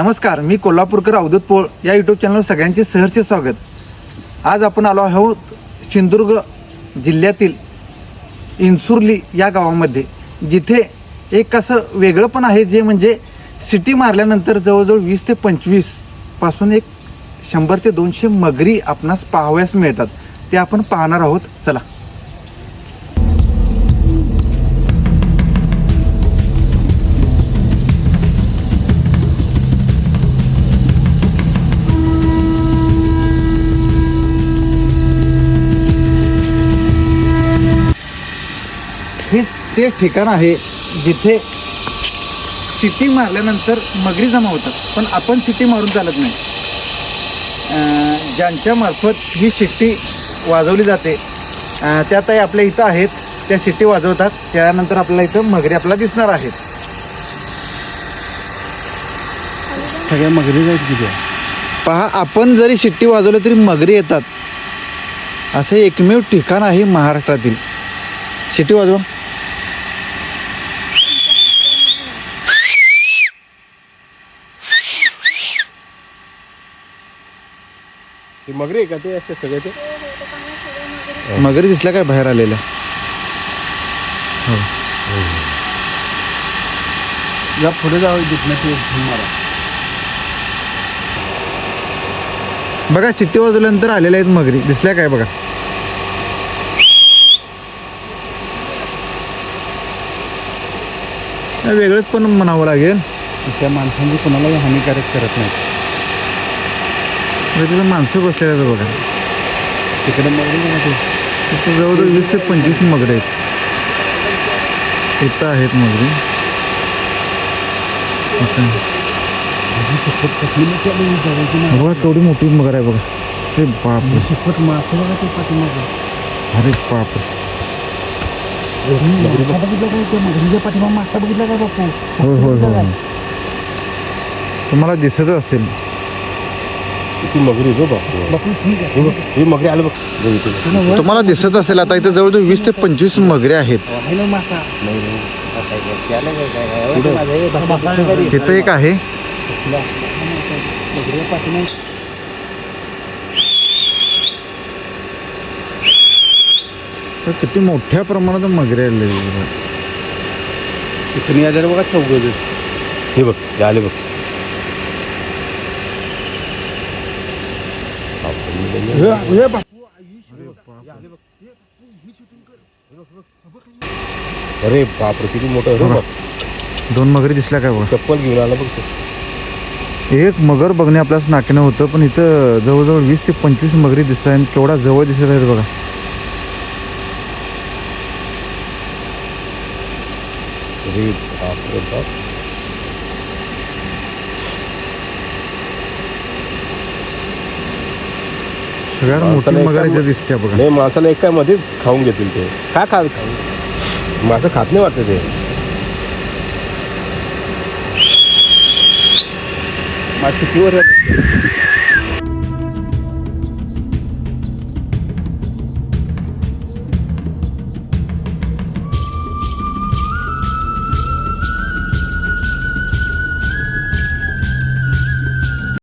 नमस्कार मी कोल्हापूरकर अवधूत पोळ या यूट्यूब चॅनलवर सगळ्यांचे सहर्ष स्वागत. आज आपण आलो आहोत सिंधुदुर्ग जिल्ह्यातील इन्सुर्ली या गावामध्ये जिथे एक असं वेगळं पण आहे जे म्हणजे सिटी मारल्यानंतर जवळजवळ वीस ते पंचवीसपासून एक शंभर ते दोनशे मगरी आपणास पाहावयास मिळतात. ते आपण पाहणार आहोत. चला. हेच ते ठिकाण आहे जिथे सिटी मारल्यानंतर मगरी जमा होतात. पण आपण सिटी मारून चालत नाही. ज्यांच्या मार्फत ही शिट्टी वाजवली जाते त्या ताई आपल्या इथं आहेत. त्या सिटी वाजवतात. त्यानंतर आपल्याला इथं मगरी आपल्याला दिसणार आहेत. सगळ्या मगरी जायचं किती पहा आपण जरी शिट्टी वाजवली तरी मगरी येतात. असं एकमेव ठिकाण आहे महाराष्ट्रातील. शिट्टी वाजवा. ते मगरी आहे का ते असे सगळे ते? मगरी दिसल्या काय बाहेर आलेल्या? या पुढे जावं मारा. बघा शिट्टी वाजवल्यानंतर आलेल्या आहेत मगरी. दिसल्या काय बघा? नाही, वेगळंच पण म्हणावं लागेल. त्या माणसांनी कोणालाही हानिकारक करत नाही. तिथं माणसं बसलेलं आहेत बघा. तिकडे मगरी नाही ते. तिथं जवळजवळ वीस ते पंचवीस मगरी आहेत. इथं आहेत मगरी. बघा केवढी मोठी मगर आहे बघा. अरे बाप शपथ मासे बघा ते पाठीमागं. अरे बाप मासा बघितला काय त्या मगरीच्या पाठीमाग मासा बघितला काय बापू होय मासा होय. बघितला होय काय? तुम्हाला दिसत असेल. ती मगरी हे. बघ ही मगरी आलं बघ. तुला वर तुम्हाला दिसत असेल आता इथं जवळजवळ वीस ते पंचवीस मगरी आहेत. इथं. एक आहे. किती मोठ्या प्रमाणात मगरी आले इथून आले बघा चौघ हे बघ हे आले बघ. अरे बापरे किती मोठं आहे रे दोन मगरी दिसल्या काय बघा? चप्पल घेऊन आला बघ तो. एक मगर बघणे आपल्याला नाट्यानं होतं पण इथं जवळजवळ वीस ते पंचवीस मगरी दिसत आहेत केवढा जवळ दिसत आहेत बघा. अरे बापरे बाप. सगळ्यात मोठी माणसाला मगर एका- इथं दिसते बघा. नाही माणसाला एका मध्ये खाऊन घेतील ते. काय खा खाऊ मासं खात नाही वाटतं ते. मासे किवर